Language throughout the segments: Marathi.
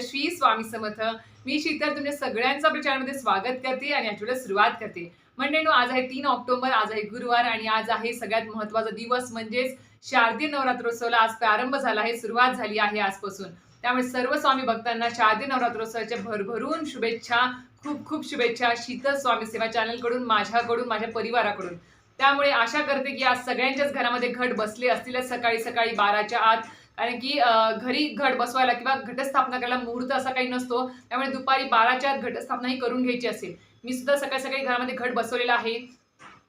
श्री स्वामी समर्थ. मी शीतल तुमच्या सगळ्यांचं प्रचारामध्ये स्वागत करते आणि आठवड्याला सुरुवात करते. मंडळीनो आज आहे तीन ऑक्टोबर आज आहे गुरुवार आणि आज आहे सगळ्यात महत्त्वाचा दिवस म्हणजेच शारदीय नवरात्रोत्सवला आज प्रारंभ झाला आहे सुरुवात झाली आहे आजपासून. त्यामुळे सर्व स्वामी भक्तांना शारदीय नवरात्रोत्सवाच्या भरभरून शुभेच्छा खूप खूप शुभेच्छा शीतल स्वामी सेवा चॅनलकडून माझ्याकडून माझ्या परिवाराकडून. त्यामुळे आशा करते की आज सगळ्यांच्याच घरामध्ये घट बसले असतील सकाळी सकाळी बाराच्या आत कारण की घरी घट बसवायला किंवा घटस्थापना करायला मुहूर्त असा काही नसतो. त्यामुळे दुपारी बाराच्या आत घटस्थापना ही करून घ्यायची असेल. मी सुद्धा सकाळी सकाळी घरामध्ये घट बसवलेला आहे.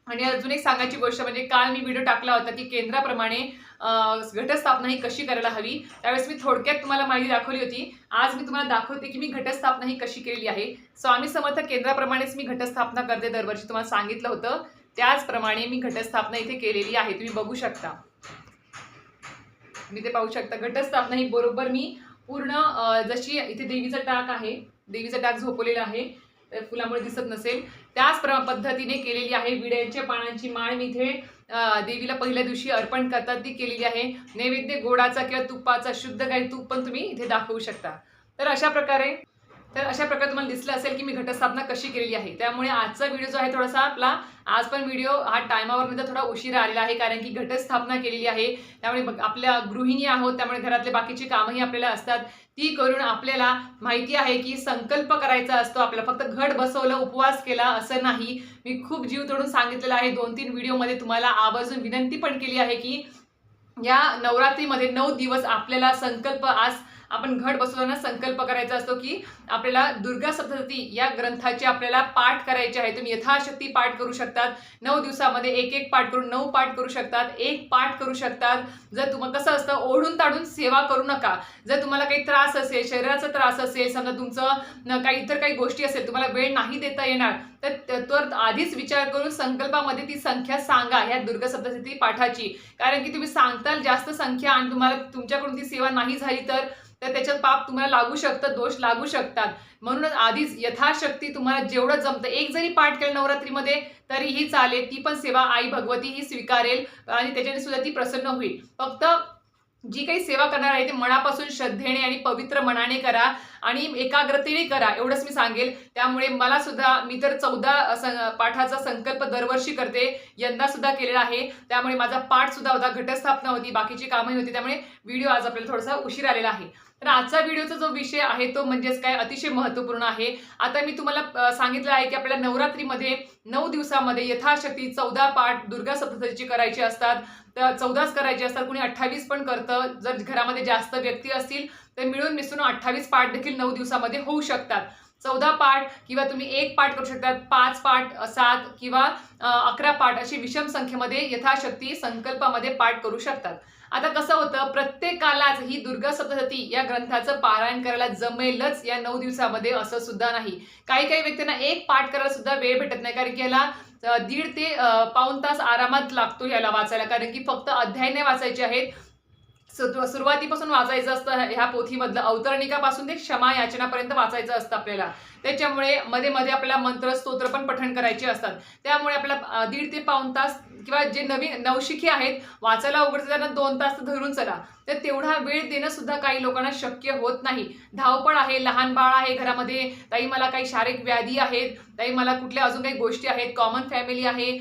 आणि अजून एक सांगायची गोष्ट म्हणजे काल मी व्हिडिओ टाकला होता की केंद्राप्रमाणे घटस्थापना ही कशी करायला हवी? त्यावेळेस मी थोडक्यात तुम्हाला माहिती दाखवली होती. आज मी तुम्हाला दाखवते की मी घटस्थापना ही कशी केलेली आहे. स्वामी समर्थ केंद्राप्रमाणेच मी घटस्थापना करते दरवर्षी तुम्हाला सांगितलं होतं. त्याचप्रमाणे मी घटस्थापना इथे केलेली आहे. तुम्ही बघू शकता. तुम्ही ते पाहू शकता. घटस्थापना ही बरोबर मी पूर्ण जशी इथे देवीचं टाक आहे देवीचं टाक झोपवलेला आहे तर फुलामुळे दिसत नसेल. त्याच प्र पद्धतीने केलेली आहे विड्यांच्या पानांची माळ. मी इथे देवीला पहिल्या दिवशी अर्पण करतात ती केलेली आहे. नैवेद्य गोडाचा किंवा तुपाचा शुद्ध काही तूप पण तुम्ही इथे दाखवू शकता. तर अशा प्रकारे तर अशा प्रकारे तुम्हाला दिसलं असेल की मी घटस्थापना कशी केलेली आहे. त्यामुळे आजचा व्हिडिओ जो आहे थोडासा आपला आज पण व्हिडिओ हा टायमावर नंतर थोडा उशिरा आलेला आहे कारण की घटस्थापना केलेली आहे. त्यामुळे आपल्या गृहिणी आहोत त्यामुळे घरातले बाकीची कामही आपल्याला असतात. ती करून आपल्याला माहिती आहे की संकल्प करायचा असतो आपल्याला फक्त घट बसवलं उपवास केला असं नाही. मी खूप जीव तोडून सांगितलेलं आहे. दोन तीन व्हिडिओमध्ये तुम्हाला आवर्जून विनंती पण केली आहे की या नवरात्रीमध्ये नऊ दिवस आपल्याला संकल्प आज आपण घट बसवताना संकल्प करायचा असतो की आपल्याला दुर्गा सप्तती या ग्रंथाचे आपल्याला पाठ करायचे आहे. तुम्ही यथाशक्ती पाठ करू शकतात. नऊ दिवसामध्ये एक एक पाठ करून नऊ पाठ करू शकतात. एक पाठ करू शकतात. जर तुम्हाला कसं असतं ओढून ताडून सेवा करू नका. जर तुम्हाला काही त्रास असेल शरीराचा त्रास असेल समजा तुमचं न- काही इतर काही गोष्टी असेल तुम्हाला वेळ नाही देता येणार तर तर आधीच विचार करून संकल्पामध्ये ती संख्या सांगा ह्या दुर्गा सप्तशती पाठाची. कारण की तुम्ही सांगताल जास्त संख्या आणि तुम्हाला तुमच्याकडून ती सेवा नाही झाली तर तर त्याच्यात पाप तुम्हाला लागू शकतं दोष लागू शकतात. म्हणूनच आधीच यथाशक्ती तुम्हाला जेवढं जमतं एक जरी पाठ केलं नवरात्रीमध्ये तरीही चालेल. ती पण सेवा आई भगवती ही स्वीकारेल आणि त्याच्याने सुद्धा ती प्रसन्न होईल. फक्त जी काही सेवा करणार आहे ते मनापासून श्रद्धेने आणि पवित्र मनाने करा आणि एकाग्रतेने करा एवढंच मी सांगेल. त्यामुळे मला सुद्धा मी तर चौदा सं पाठाचा संकल्प दरवर्षी करते. यंदा सुद्धा केलेला आहे. त्यामुळे माझा पाठ सुद्धा होता घटस्थापना होती बाकीची कामही होती. त्यामुळे व्हिडिओ आज आपल्याला थोडासा उशीर आलेला आहे. तर आजचा व्हिडिओचा जो विषय आहे तो म्हणजेच काय अतिशय महत्त्वपूर्ण आहे. आता मी तुम्हाला सांगितलं आहे की आपल्या नवरात्रीमध्ये नऊ दिवसामध्ये यथाशक्ती चौदा पाठ दुर्गा सप्तशतीची करायची असतात. तर चौदाच करायचे असतात कुणी अठ्ठावीस पण करतं. जर घरामध्ये जास्त व्यक्ती असतील तर मिळून मिसळून अठ्ठावीस पाठ देखील नऊ दिवसामध्ये होऊ शकतात. चौदा पाठ किंवा तुम्ही एक पाठ करू शकतात पाच पाठ सात किंवा अकरा पाठ अशी विषम संख्येमध्ये यथाशक्ती संकल्पामध्ये पाठ करू शकतात. आता कसं होतं प्रत्येकालाच ही दुर्गा सप्तशती या ग्रंथाचं पारायण करायला जमेलच या नऊ दिवसामध्ये असं सुद्धा नाही. काही काही व्यक्तींना एक पाठ करायला सुद्धा वेळ भेटत नाही कारण की याला दीड ते पाऊन पाऊण तास आरामात लागतो याला वाचायला कारण की फक्त अध्याय नाही वाचायचे आहेत सुरुवातीपासून वाचायचं असतं. ह्या पोथीमधलं अवतरणिकापासून ते क्षमा याचनापर्यंत वाचायचं असतं आपल्याला. त्याच्यामुळे मध्ये मध्ये आपल्याला मंत्र स्तोत्र पण पठण करायचे असतात. त्यामुळे आपल्याला दीड ते पाऊण तास किंवा जे नवीन नवशिके आहेत वाचायला उघडतं त्यांना दोन तास तर धरून चला. तर तेवढा वेळ देणं सुद्धा काही लोकांना शक्य होत नाही. धावपळ आहे लहान बाळ आहे घरामध्ये. ताई मला काही शारीरिक व्याधी आहेत. ताई मला कुठल्या अजून काही गोष्टी आहेत. कॉमन फॅमिली आहे.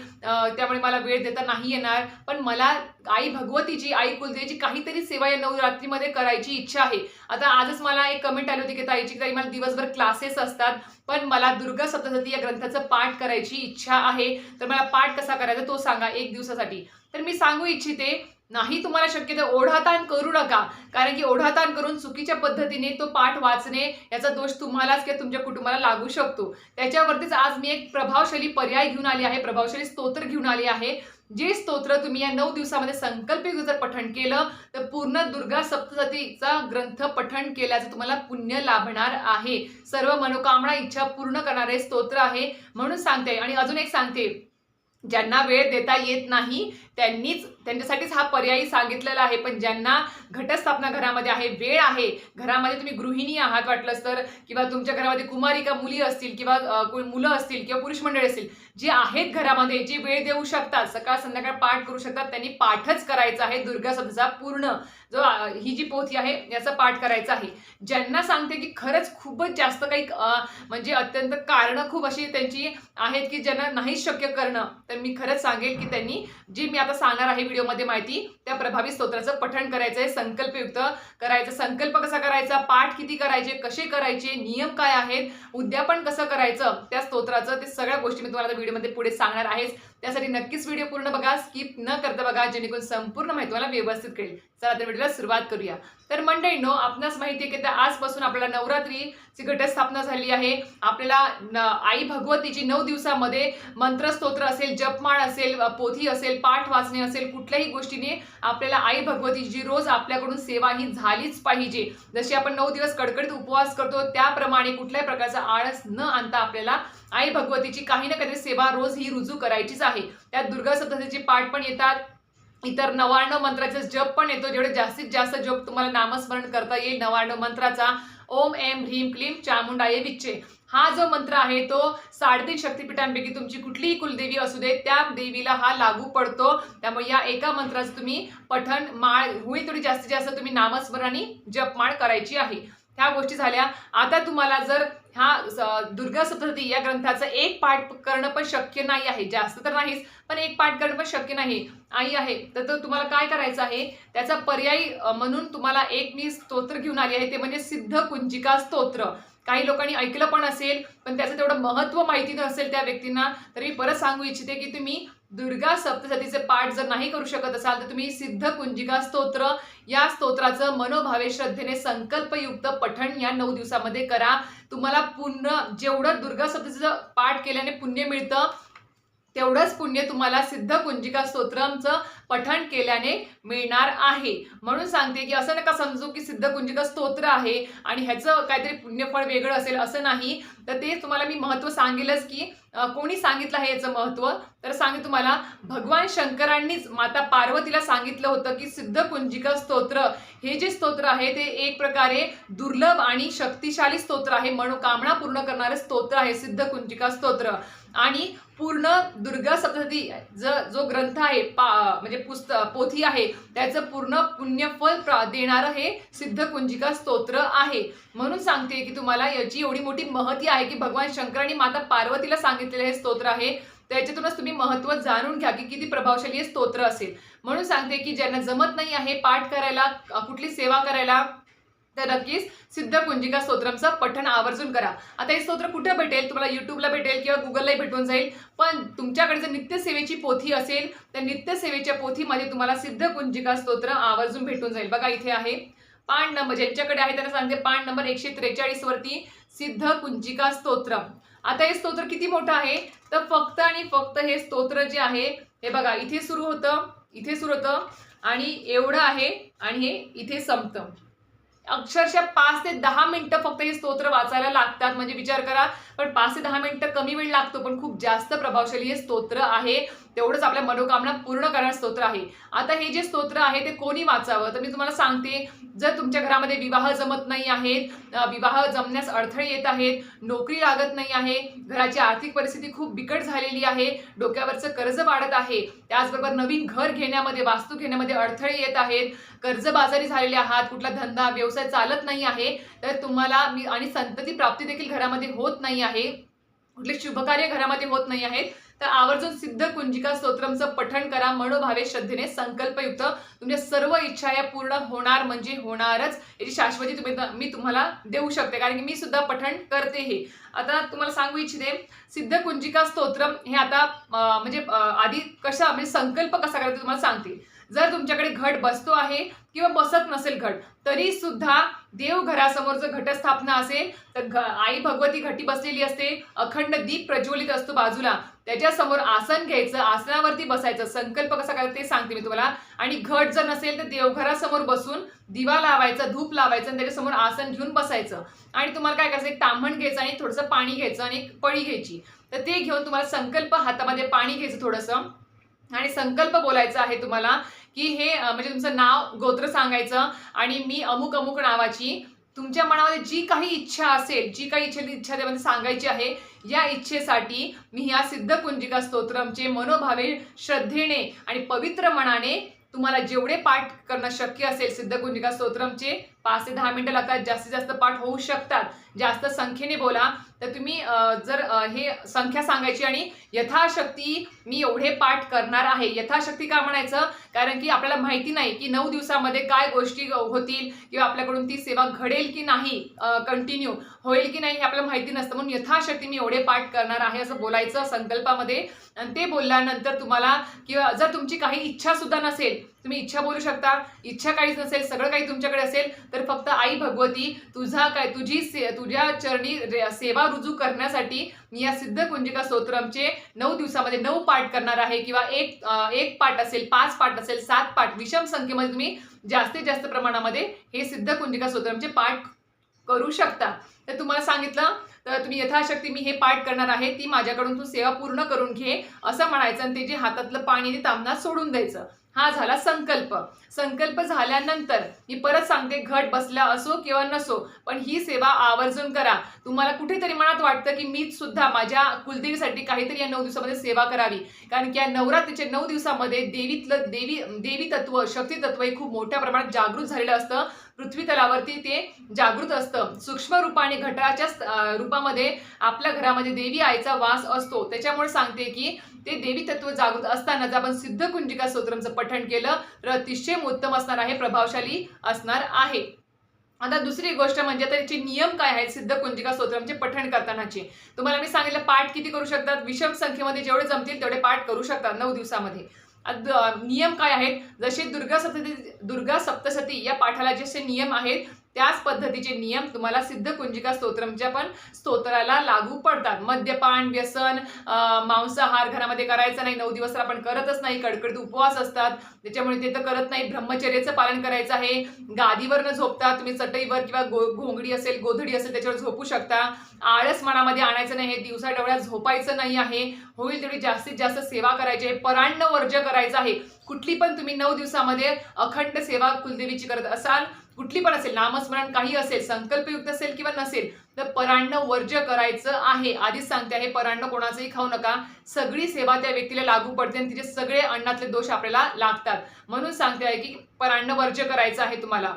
त्यामुळे मला वेळ देता नाही येणार. पण मला आई भगवतीची आई कुलदेवीची काहीतरी सेवा या नवरात्रीमध्ये करायची इच्छा आहे. आता आजच मला एक कमेंट आली होती की ताईची ताई मला दिवसभर क्लासेस असतात. पण मला दुर्गा सप्तशती या ग्रंथाचं पाठ करायची इच्छा आहे. तर मला पाठ कसा करायचा तो सांगा. एक दिवसासाठी. तर मी सांगू इच्छिते नाही तुम्हाला शक्य तर ओढाताण करू नका. कारण की ओढाताण करून चुकीच्या पद्धतीने तो पाठ वाचणे याचा दोष तुम्हालाच किंवा तुमच्या कुटुंबाला लागू शकतो. त्याच्यावरतीच आज मी एक प्रभावशाली पर्याय घेऊन आली आहे प्रभावशाली स्तोत्र घेऊन आली आहे. जे स्तोत्र तुम्ही या नऊ दिवसामध्ये संकल्पित जर पठण केलं तर पूर्ण दुर्गा सप्तशतीचा ग्रंथ पठण केल्याचं तुम्हाला पुण्य लाभणार आहे. सर्व मनोकामना इच्छा पूर्ण करणारे स्तोत्र आहे म्हणून सांगते. आणि अजून एक सांगते. ज्यांना वेळ देता येत नाही त्यांनीच त्यांच्यासाठीच हा पर्यायी सांगितलेला आहे. पण ज्यांना घटस्थापना घरामध्ये आहे वेळ आहे घरामध्ये तुम्ही गृहिणी आहात वाटलंच तर किंवा तुमच्या घरामध्ये कुमारिका मुली असतील किंवा मुलं असतील किंवा पुरुष मंडळी असतील जे आहेत घरामध्ये जे वेळ देऊ शकतात सकाळ संध्याकाळ पाठ करू शकतात त्यांनी पाठच करायचा आहे दुर्गा सप्तचा पूर्ण. जो ही जी पोथी आहे याचा पाठ करायचा आहे. ज्यांना सांगते की खरंच खूपच जास्त काही म्हणजे अत्यंत कारणं खूप अशी त्यांची आहेत की ज्यांना नाही शक्य करणं तर मी खरंच सांगेल की त्यांनी जी मी आता सांगणार आहे व्हिडिओमध्ये माहिती. त्या प्रभावी स्तोत्राचं पठण करायचं आहे संकल्पयुक्त करायचं. संकल्प कसा करायचा? पाठ किती करायचे? कसे करायचे? नियम काय आहेत? उद्यापन कसं करायचं? त्या स्तोत्राचं ते सगळ्या गोष्टी मी तुम्हाला व्हिडिओमध्ये पुढे सांगणार आहेच. त्यासाठी नक्कीच व्हिडिओ पूर्ण बघा स्किप न करता बघा जेणेकरून संपूर्ण माहिती तुम्हाला व्यवस्थित कळेल. चला तर व्हिडिओला सुरुवात करूया. तर मंडळींनो आपणास माहिती आहे की तर आजपासून आपल्याला नवरात्रीची घटस्थापना झाली आहे. आपल्याला न- आई भगवतीची नऊ दिवसामध्ये मंत्रस्तोत्र असेल जपमाळ असेल पोथी असेल पाठ वाचणे असेल कुठल्याही गोष्टीने आपल्याला आई भगवतीची रोज आपल्याकडून सेवा ही झालीच पाहिजे. जशी आपण नऊ दिवस कडकडीत उपवास करतो त्याप्रमाणे कुठल्याही प्रकारचा आळस न आणता आपल्याला आई भगवतीची काही ना काहीतरी सेवा रोज ही रुजू करायचीच आहे. त्यात दुर्गा सप्तशतीचे पाठ पण येतात. इतर नवाण्णव मंत्राचा जप पण येतो. जेवढे जास्तीत जास्त जप तुम्हाला नामस्मरण करता येईल नवाण्णव मंत्राचा. ओम एम ह्रीम क्लीम चामुंडाये विच्चे. हा जो मंत्र आहे तो साडेतीन शक्तिपीठांपैकी तुमची कुठलीही कुलदेवी असू दे त्या देवीला हा लागू पडतो. त्यामुळे या एका मंत्राचं तुम्ही पठण माळ होईल थोडी जास्तीत जास्त तुम्ही नामस्मरण आणि जपमाळ करायची आहे. ह्या गोष्टी झाल्या. आता तुम्हाला जर ह्या दुर्गा सप्तती या ग्रंथाचं एक पाठ करणं पण शक्य नाही आहे. जास्त तर नाहीच पण एक पाठ करणं पण शक्य नाही. आई आहे तर तो तुम्हाला काय करायचं आहे? त्याचा पर्यायी म्हणून तुम्हाला एक मी स्तोत्र घेऊन आली आहे ते म्हणजे सिद्ध कुंजिका स्तोत्र. काही लोकांनी ऐकलं पण असेल पण त्याचं तेवढं महत्त्व माहिती नसेल त्या व्यक्तींना तर मी परत सांगू इच्छिते की तुम्ही दुर्गा सप्तशतीचे पाठ जर नाही करू शकत असाल तर तुम्ही सिद्ध कुंजिका स्तोत्र या स्तोत्राचं मनोभावे श्रद्धेने संकल्पयुक्त पठण या नऊ दिवसामध्ये करा. तुम्हाला पुण्य जेवढं दुर्गा सप्तशतीचं पाठ केल्याने पुण्य मिळतं तेवढंच पुण्य तुम्हाला सिद्ध कुंजिका स्तोत्रांचं पठण केल्याने मिळणार आहे. म्हणून सांगते की असं नका समजू की सिद्ध कुंजिका स्तोत्र आहे आणि ह्याचं काहीतरी पुण्यफळ वेगळं असेल असं नाही. तर ते तुम्हाला मी महत्त्व सांगेलच की कोणी सांगितलं आहे याचं महत्त्व? तर सांगे तुम्हाला भगवान शंकरांनीच माता पार्वतीला सांगितलं होतं की सिद्ध कुंजिका स्तोत्र हे जे स्तोत्र आहे ते एक प्रकारे दुर्लभ आणि शक्तिशाली स्तोत्र आहे. मनोकामना पूर्ण करणारे स्तोत्र आहे सिद्ध कुंजिका स्तोत्र. आणि पूर्ण दुर्गा सप्तती ज जो ग्रंथ आहे पा म्हणजे पुस्त पोथी आहे त्याचं पूर्ण पुण्यफल प्रा देणारं हे सिद्ध कुंजिका स्तोत्र आहे. म्हणून सांगते की तुम्हाला याची एवढी मोठी महती आहे की भगवान शंकरांनी माता पार्वतीला सांगितलेलं हे स्तोत्र आहे. त्याच्यातूनच तुम्ही महत्त्व जाणून घ्या की किती प्रभावशाली हे स्तोत्र असेल. म्हणून सांगते की ज्यांना जमत नाही आहे पाठ करायला कुठली सेवा करायला तर नक्कीच सिद्ध कुंजिका स्तोत्रमचं पठण आवर्जून करा. आता हे स्तोत्र कुठे भेटेल? तुम्हाला युट्यूबला भेटेल किंवा गुगललाही भेटून जाईल. पण तुमच्याकडे जर नित्यसेवेची पोथी असेल तर नित्यसेवेच्या पोथीमध्ये तुम्हाला सिद्ध कुंजिका स्तोत्र आवर्जून भेटून जाईल. बघा इथे आहे. पान नंबर ज्यांच्याकडे आहे त्यांना सांगते पान नंबर एकशे त्रेचाळीस वरती सिद्ध कुंजिका स्तोत्र आता हे स्तोत्र किती मोठं आहे? तर फक्त आणि फक्त हे स्तोत्र जे आहे हे बघा इथे सुरू होतं इथे सुरू होतं आणि एवढं आहे आणि हे इथे संपतं. अक्षरशः पाच ते दहा मिनिटं फक्त हे स्तोत्र वाचायला लागतात. म्हणजे विचार करा पण पाच ते दहा मिनिटं कमी वेळ लागतो पण खूप जास्त प्रभावशाली हे स्तोत्र आहे. तेवढंच आपल्या मनोकामना पूर्ण करणारं स्तोत्र आहे. आता हे जे स्तोत्र आहे ते कोणी वाचावं? तर मी तुम्हाला सांगते जर तुमच्या घरामध्ये विवाह जमत नाही आहेत विवाह जमण्यास अडथळे येत आहेत नोकरी लागत नाही आहे घराची आर्थिक परिस्थिती खूप बिकट झालेली आहे डोक्यावरचं कर्ज वाढत आहे त्याचबरोबर नवीन घर घेण्यामध्ये वास्तू घेण्यामध्ये अडथळे येत आहेत कर्जबाजारी झालेले आहात कुठला धंदा व्यवसाय चालत नाही आहे तर तुम्हाला मी आणि संतती प्राप्ती देखील घरामध्ये होत नाही आहे कुठले शुभकार्य घरामध्ये होत नाही आहेत तर आवर्जून सिद्ध कुंजिका स्तोत्रमचं पठण करा. मनोभावे श्रद्धेने संकल्पयुक्त तुमच्या सर्व इच्छा या पूर्ण होणार म्हणजे होणारच. याची शाश्वती तुम्ही मी तुम्हाला देऊ शकते. कारण की मी सुद्धा पठण करते हे. आता तुम्हाला सांगू इच्छिते सिद्ध कुंजिका स्तोत्रम हे आता म्हणजे आधी कशा म्हणजे संकल्प कसा करायचा तुम्हाला सांगते. जर तुमच्याकडे घट बसतो आहे किंवा बसत नसेल घट तरी सुद्धा देव घरासमोर जर घटस्थापना असेल तर घ आई भगवती घटी बसलेली असते अखंड दीप प्रज्वलित असतो बाजूला. त्याच्यासमोर आसन घ्यायचं आसनावरती बसायचं. संकल्प कसा करायचा ते सांगते मी तुम्हाला. आणि घट जर नसेल तर देवघरासमोर बसून दिवा लावायचा धूप लावायचं आणि त्याच्यासमोर आसन घेऊन बसायचं. आणि तुम्हाला काय करायचं एक तांबण घ्यायचं आणि थोडंसं पाणी घ्यायचं आणि एक पळी घ्यायची. तर ते घेऊन तुम्हाला संकल्प हातामध्ये पाणी घ्यायचं थोडंसं. आणि संकल्प बोलायचा आहे तुम्हाला की हे म्हणजे तुमचं नाव गोत्र सांगायचं आणि मी अमुक अमुक नावाची तुमच्या मनामध्ये जी काही इच्छा असेल जी काही इच्छा इच्छा त्यामध्ये सांगायची आहे या इच्छेसाठी मी या सिद्धकुंजिका स्तोत्रमचे मनोभावे श्रद्धेने आणि पवित्र मनाने तुम्हाला जेवढे पाठ करणं शक्य असेल सिद्धकुंजिका स्तोत्रमचे पाच ते दहा मिनटं लागतात जास्तीत जास्त पाठ होऊ शकतात. जास्त संख्येने बोला. तर तुम्ही जर हे संख्या सांगायची आणि यथाशक्ती मी एवढे पाठ करणार आहे. यथाशक्ती का म्हणायचं? कारण की आपल्याला माहिती नाही की नऊ दिवसामध्ये काय गोष्टी होतील किंवा आपल्याकडून ती सेवा घडेल की नाही कंटिन्यू होईल की नाही हे आपल्याला माहिती नसतं. म्हणून यथाशक्ती मी एवढे पाठ करणार आहे असं बोलायचं संकल्पामध्ये. आणि ते बोलल्यानंतर तुम्हाला किंवा जर तुमची काही इच्छा सुद्धा नसेल तुम्ही इच्छा बोलू शकता. इच्छा काहीच नसेल सगळं काही तुमच्याकडे असेल तर फक्त आई भगवती तुझा काय तुझी से तुझ्या चरणी सेवा रुजू करण्यासाठी मी या सिद्ध कुंजिका स्तोत्रमचे नऊ दिवसामध्ये नऊ पाठ करणार आहे किंवा एक एक पाठ असेल पाच पाठ असेल सात पाठ विषम संख्येमध्ये तुम्ही जास्तीत जास्त प्रमाणामध्ये हे सिद्ध कुंजिका स्तोत्रमचे पाठ करू शकता. तर तुम्हाला सांगितलं तर तुम्ही यथाशक्ती मी हे पाठ करणार आहे ती माझ्याकडून तू सेवा पूर्ण करून घे असं म्हणायचं आणि ते जे हातातलं पाणी ते तांबनात सोडून द्यायचं. हा झाला संकल्प. संकल्प झाल्यानंतर मी परत सांगते घट बसला असो किंवा नसो पण ही सेवा आवर्जून करा. तुम्हाला कुठेतरी मनात वाटतं की मीच सुद्धा माझ्या कुलदेवीसाठी काहीतरी या नऊ दिवसामध्ये सेवा करावी. कारण की या नवरात्रीच्या नऊ दिवसामध्ये देवीतलं देवी देवी तत्व शक्ती तत्व हे खूप मोठ्या प्रमाणात जागृत झालेलं असतं. पृथ्वी तलावरती ते जागृत असतं. सूक्ष्म रूपाने घटाच्या रूपामध्ये आपल्या घरामध्ये देवी आईचा वास असतो. त्याच्यामुळे सांगते की ते देवी तत्व जागृत असताना जर आपण सिद्ध कुंजिका स्तोत्रमचं पठण केलं तर अतिशय उत्तम असणार आहे प्रभावशाली असणार आहे. आता दुसरी गोष्ट म्हणजे त्याचे नियम काय आहेत सिद्ध कुंजिका स्तोत्रमचे पठण करतानाचे? तुम्हाला मी सांगितलं पाठ किती करू शकतात? विषम संख्येमध्ये जेवढे जमतील तेवढे पाठ करू शकतात नऊ दिवसामध्ये. नियम काय आहेत? जसे दुर्गा सप्तती दुर्गा सप्तसती या पाठाला जसे नियम आहेत त्याच पद्धतीचे नियम तुम्हाला सिद्ध कुंजिका स्तोत्रमच्या पण स्तोत्राला लागू पडतात. मद्यपान व्यसन मांसाहार घरामध्ये करायचा नाही नऊ दिवस तर आपण करतच नाही कडकडीत उपवास असतात. त्याच्यामुळे ते तर करत नाही ब्रह्मचर्याचं पालन करायचं आहे. गादीवर न झोपता तुम्ही चटईवर किंवा गो घोंगडी असेल गोधडी असेल त्याच्यावर झोपू शकता. आळस मनामध्ये आणायचं नाही हे दिवसा डवळ्यात झोपायचं नाही आहे. होईल तेवढी जास्तीत जास्त सेवा करायची आहे. परान्न वर्ज करायचं आहे. कुठली पण तुम्ही नऊ दिवसामध्ये अखंड सेवा कुलदेवीची करत असाल कुठली पण असेल नामस्मरण काही असेल संकल्पयुक्त असेल किंवा नसेल तर परांड वर्ज्य करायचं आहे. आधीच सांगते आहे परान्न कोणाचंही खाऊ नका. सगळी सेवा त्या व्यक्तीला लागू पडते आणि तिचे सगळे अन्नातले दोष आपल्याला लागतात. म्हणून सांगते आहे की परांड वर्ज्य करायचं आहे तुम्हाला.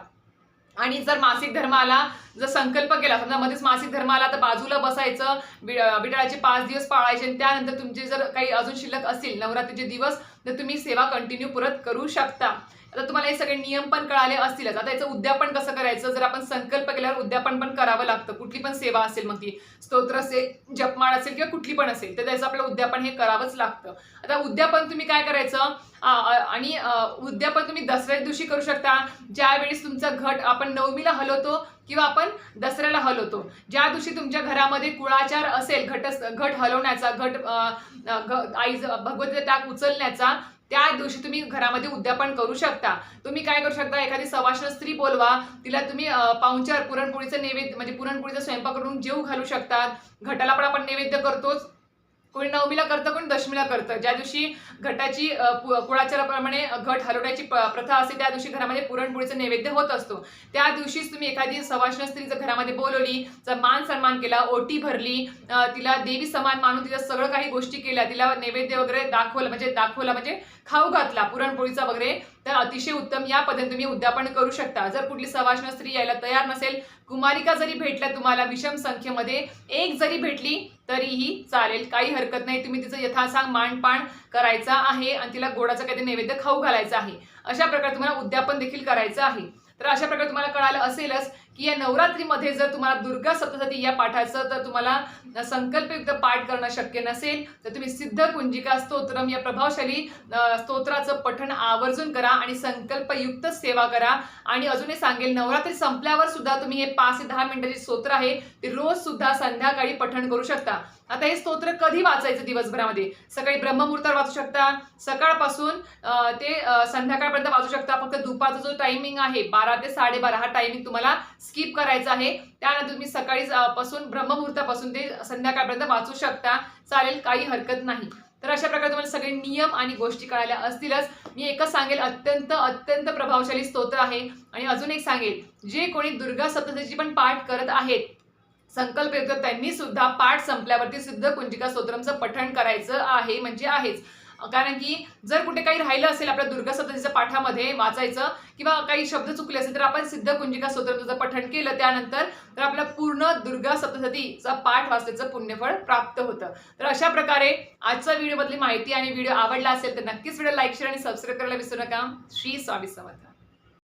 आणि जर मासिक धर्म आला जर संकल्प केला समजा मध्येच मासिक धर्म आला तर बाजूला बसायचं बि- बिटाळाचे पाच दिवस पाळायचे आणि त्यानंतर तुमचे जर काही अजून शिल्लक असतील नवरात्रीचे दिवस तर तुम्ही सेवा कंटिन्यू परत करू शकता. आता तुम्हाला हे सगळे नियम पण कळाले असतीलच. आता याचं उद्यापन कसं करायचं? जर आपण संकल्प केल्यावर उद्यापन पण करावं लागतं. कुठली पण सेवा असेल मग ती. स्तोत्र असेल जपमाळ असेल किंवा कुठली पण असेल तर त्याचं आपलं उद्यापन हे करावंच लागतं. आता उद्यापन तुम्ही काय करायचं? आणि उद्यापन तुम्ही दसऱ्या दिवशी करू शकता. ज्यावेळेस तुमचा घट आपण नवमीला हलवतो किंवा आपण दसऱ्याला हलवतो. ज्या दिवशी तुमच्या घरामध्ये कुळाचार असेल घट घट हलवण्याचा घट आई भगवतीचा टाक उचलण्याचा त्या दिवशी तुम्ही घरामध्ये उद्यापन करू शकता. तुम्ही काय करू शकता? एखादी सवाष्ण स्त्री बोलवा. तिला तुम्ही पाहुणचार पुरणपोळीचं नैवेद्य म्हणजे पुरणपोळीचा स्वयंपाक करून जेव घालू शकतात. घटाला पण आपण नैवेद्य करतोच. कोणी नवमीला करतं कोणी दशमीला करतं. ज्या दिवशी घटाची पु- कुळाचाराप्रमाणे घट हलवण्याची प्रथा असते त्या दिवशी घरामध्ये पुरणपोळीचं नैवेद्य होत असतो. त्या दिवशीच तुम्ही एखादी सवाष्ण स्त्री जर घरामध्ये बोलवली जर मान सन्मान केला ओटी भरली तिला देवी समान मानून तिला सगळं काही गोष्टी केल्या तिला नैवेद्य वगैरे दाखवलं म्हणजे दाखवला म्हणजे खाऊ घातला पुरणपोळीचा वगैरे तर अतिशय उत्तम या पद्धतीने तुम्ही उद्यापन करू शकता. जर कुठली सवाष्ण स्त्री यायला तयार नसेल कुमारिका जरी भेटल्या तुम्हाला विषम संख्येमध्ये एक जरी भेटली तरीही चालेल काही हरकत नाही. तुम्ही तिचं यथासांग मांडपाण करायचा आहे आणि तिला गोडाचं काहीतरी नैवेद्य खाऊ घालायचं आहे. अशा प्रकारे तुम्हाला उद्यापन देखील करायचं आहे. तर अशा प्रकारे तुम्हाला कळालं असेलच की या नवरात्रीमध्ये जर तुम्हाला दुर्गा सप्तशती या पाठाचं तर तुम्हाला संकल्पयुक्त पाठ करणं शक्य नसेल तर तुम्ही सिद्ध कुंजिका स्तोत्रम या प्रभावशाली स्तोत्राचं पठण आवर्जून करा आणि संकल्पयुक्त सेवा करा. आणि अजूनही सांगेल नवरात्री संपल्यावर सुद्धा तुम्ही हे पाच ते दहा मिनिटाचे स्तोत्र आहे ते रोज सुद्धा संध्याकाळी पठण करू शकता. आता हे स्तोत्र कधी वाचायचं दिवसभरामध्ये? सकाळी ब्रह्ममुहूर्तावर वाचू शकता सकाळपासून ते संध्याकाळपर्यंत वाचू शकता. फक्त दुपारचा जो टायमिंग आहे बारा ते साडेबारा हा टायमिंग तुम्हाला स्किप करायचा आहे. त्यानंतर तुम्ही सकाळी पासून ब्रह्ममुहूर्तापासून ते संध्याकाळपर्यंत वाचू शकता. चालेल काही हरकत नाही. तर अशा प्रकारे तुम्हाला सगळे नियम आणि गोष्टी कळायला असतीलच. मी एकच सांगेल अत्यंत अत्यंत प्रभावशाली स्तोत्र आहे. आणि अजून एक सांगेल जे कोणी दुर्गा सप्तशतीची पण पाठ करत आहेत संकल्प येतो. त्यांनी सुद्धा पाठ संपल्यावरती सिद्ध कुंजिका स्तोत्रमचं पठण करायचं आहे म्हणजे आहेच. कारण की जर कुठे काही राहिलं असेल आपल्या दुर्गा सप्ततीच्या पाठामध्ये वाचायचं किंवा काही शब्द चुकले असेल तर आपण सिद्ध कुंजिका स्तोत्राचं पठण केलं त्यानंतर तर आपल्या पूर्ण दुर्गा सप्तशतीचा पाठ वाचल्याचं पुण्यफळ प्राप्त होतं. तर अशा प्रकारे आजचा व्हिडिओमधली माहिती आणि व्हिडिओ आवडला असेल तर नक्कीच व्हिडिओ लाईक शेअर आणि सबस्क्राईब करायला विसरू नका. श्री स्वामी समर्थ.